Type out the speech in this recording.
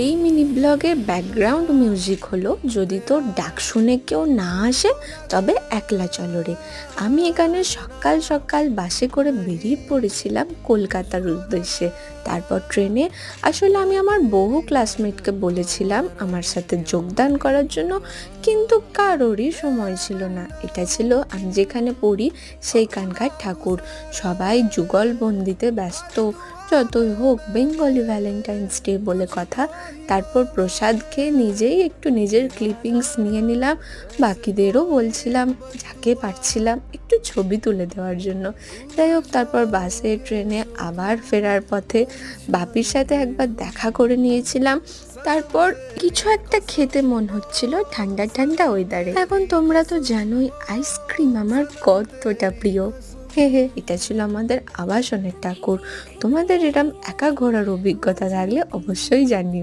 এই মিনি ব্লগের background music হলো, যদি তোর ডাক শুনে কেউ না আসে, তবে একলা চলো রে। আমি এখানে সকাল সকাল বাসে করে বেরিয়ে পড়েছিলাম কলকাতার উদ্দেশ্যে। তারপর ট্রেনে আসলে আমি আমার বহু ক্লাসমেটকে বলেছিলাম আমার সাথে যোগদান করার জন্য, কিন্তু কারোরই সময় ছিল না। এটা ছিল আমি যেখানে পড়ি সেইখানকার ঠাকুর। সবাই যুগলবন্দিতে ব্যস্ত। যতই হোক বেঙ্গলি ভ্যালেন্টাইন্স ডে বলে কথা। তারপর প্রসাদ খেয়ে নিজেই একটু নিজের ক্লিপিংস নিয়ে নিলাম, বাকিদেরও বলছিলাম, যাকে পারছিলাম একটু ছবি তুলে দেওয়ার জন্য। যাই হোক, তারপর বাসে, ট্রেনে আবার ফেরার পথে বাপির সাথে একবার দেখা করে নিয়েছিলাম। তারপর কিছু একটা খেতে মন হচ্ছিল ঠান্ডা ঠান্ডা ওয়েদারে এখন তোমরা তো জানোই আইসক্রিম আমার কতটা প্রিয়। হে হে, এটা ছিল আমাদের আবাসনের ঠাকুর। তোমাদের এরম একা ঘোরার অভিজ্ঞতা থাকলে অবশ্যই জানিও।